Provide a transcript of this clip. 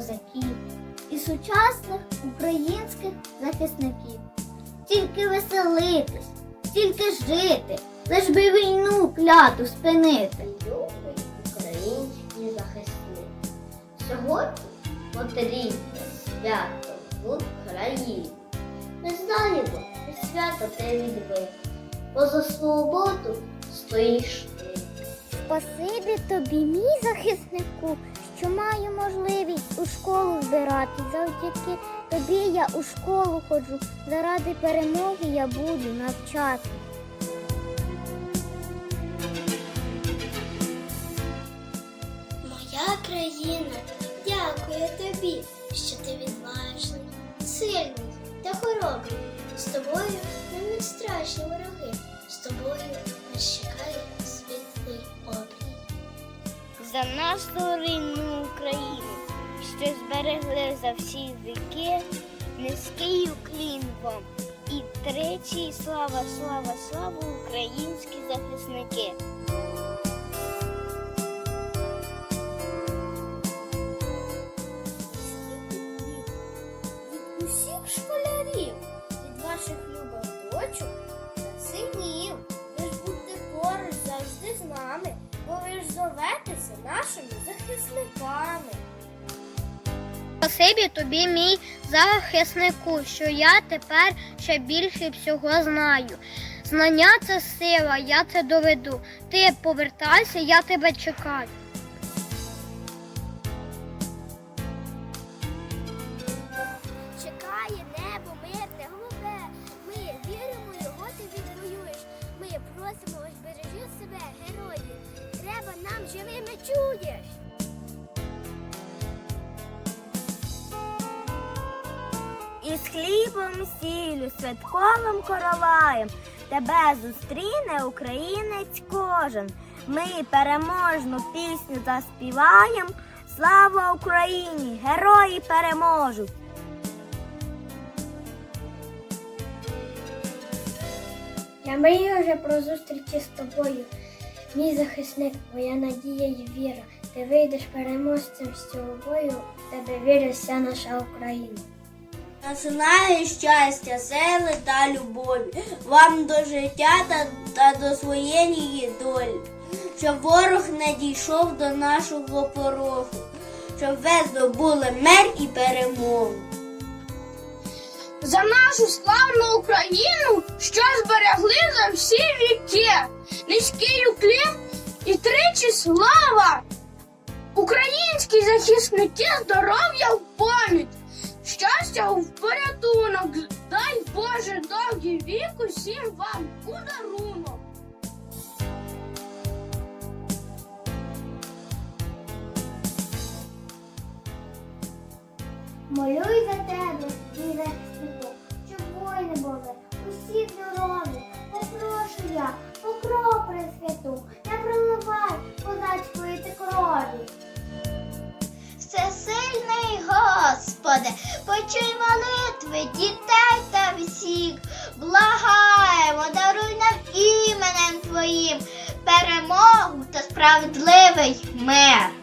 козаків і сучасних українських захисників. Тільки веселитись, тільки жити, лиш би війну кляту спинити. Любий український захисник. Сьогодні потрібне свято в Україні. Ми знаємо, що свято те відбив, бо за свободу стоїш ти. Спасибі тобі, мій захиснику що маю можливість у школу збирати. Завдяки тобі я у школу ходжу. Заради перемоги я буду навчати. Моя країна, дякую тобі, що ти відважний, сильний та хоробрий. З тобою не страшні вороги, з тобою нас чекає. За нашу рідну Україну, що зберегли за всі віки, низький уклін вам. І тричі слава, слава, слава українські захисники. Від усіх школярів, від ваших любих бо ви ж зоветеся нашими захисниками. Спасибі тобі, мій захиснику, що я тепер ще більше всього знаю. Знання це сила, я це доведу. Ти повертайся, я тебе чекаю. Ось бережи себе, герої. Треба нам живими чуєш. Із хлібом сіллю, святковим короваєм тебе зустріне українець кожен. Ми переможну пісню заспіваєм. Слава Україні! Герої переможуть! Я мрію вже про зустрічі з тобою. Мій захисник, моя надія і віра. Ти вийдеш переможцем з цього бою, в тебе вірить вся наша Україна. Знаю щастя, сили та любові вам до життя та, та до своєї долі, щоб ворог не дійшов до нашого порогу, щоб ви здобули мир і перемогу. за нашу славну Україну, що за всі віки. Низький уклін і тричі слава. Українські захисники здоров'я в пам'ять, щастя в порятунок. Дай Боже довгий вік усім вам подарунок. Молюй за тебе, мій захиснику, щоб Господи, почуй молитви дітей та всіх. Благаємо, даруй нам іменем Твоїм перемогу та справедливий мир.